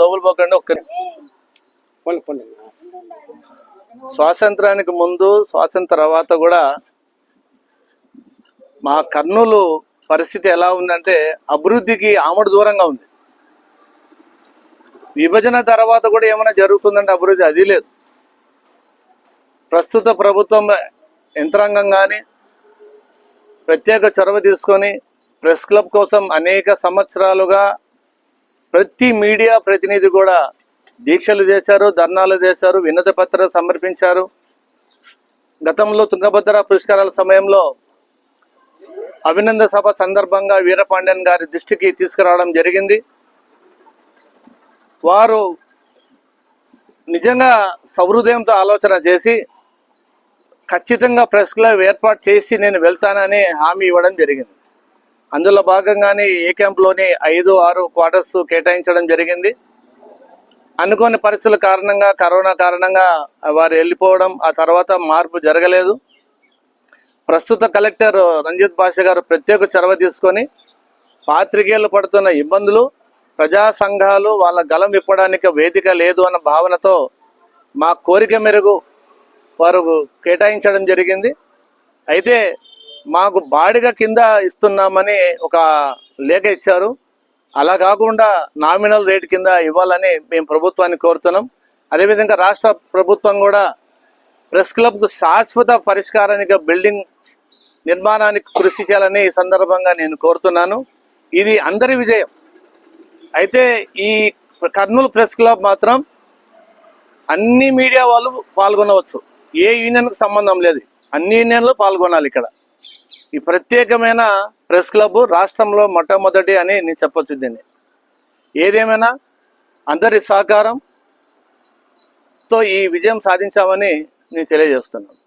వెళ్ళిపోకండి ఒక్క స్వాతంత్రానికి ముందు స్వాతంత్ర తర్వాత కూడా మా కర్నూలు పరిస్థితి ఎలా ఉందంటే అభివృద్ధికి ఆమడు దూరంగా ఉంది. విభజన తర్వాత కూడా ఏమైనా జరుగుతుందంటే అభివృద్ధి అది లేదు. ప్రస్తుత ప్రభుత్వం యంత్రాంగం కానీ ప్రత్యేక చొరవ తీసుకొని ప్రెస్ క్లబ్ కోసం అనేక సంవత్సరాలుగా ప్రతి మీడియా ప్రతినిధి కూడా దీక్షలు చేశారు ధర్నాలు చేశారు వినతి పత్రం సమర్పించారు. గతంలో తుంగభద్ర పురస్కారాల సమయంలో అభినంద సభ సందర్భంగా వీరపాండ్యన్ గారి దృష్టికి తీసుకురావడం జరిగింది. వారు నిజంగా సౌహృదయంతో ఆలోచన చేసి ఖచ్చితంగా ప్రెస్ క్లబ్ ఏర్పాటు చేసి నేను వెళ్తానని హామీ ఇవ్వడం జరిగింది. అందులో భాగంగానే ఏ క్యాంప్లోని ఐదు ఆరు క్వార్టర్స్ కేటాయించడం జరిగింది. అనుకోని పరిస్థితుల కారణంగా కరోనా కారణంగా వారు వెళ్ళిపోవడం ఆ తర్వాత మార్పు జరగలేదు. ప్రస్తుత కలెక్టర్ రంజిత్ భాష గారు ప్రత్యేక చొరవ తీసుకొని పాత్రికేయులు పడుతున్న ఇబ్బందులు ప్రజా సంఘాలు వాళ్ళ గలం విప్పడానికి వేదిక లేదు అన్న భావనతో మా కోరిక మేరకు వారు కేటాయించడం జరిగింది. అయితే మాకు బాడిగ కింద ఇస్తున్నామని ఒక లేఖ ఇచ్చారు. అలా కాకుండా నామినల్ రేట్ కింద ఇవ్వాలని మేము ప్రభుత్వాన్ని కోరుతున్నాం. అదేవిధంగా రాష్ట్ర ప్రభుత్వం కూడా ప్రెస్ క్లబ్కు శాశ్వత పరిష్కారానికి బిల్డింగ్ నిర్మాణానికి కృషి చేయాలని ఈ సందర్భంగా నేను కోరుతున్నాను. ఇది అందరి విజయం. అయితే ఈ కర్నూలు ప్రెస్ క్లబ్ మాత్రం అన్ని మీడియా వాళ్ళు పాల్గొనవచ్చు. ఏ యూనియన్కు సంబంధం లేదు. అన్ని యూనియన్లు పాల్గొనాలి ఇక్కడ. ఈ ప్రత్యేకమైన ప్రెస్ క్లబ్ రాష్ట్రంలో మొట్టమొదటి అని నేను చెప్పొచ్చు దీన్ని. ఏదేమైనా అందరి సహకారంతో ఈ విజయం సాధించామని నేను తెలియజేస్తున్నాను.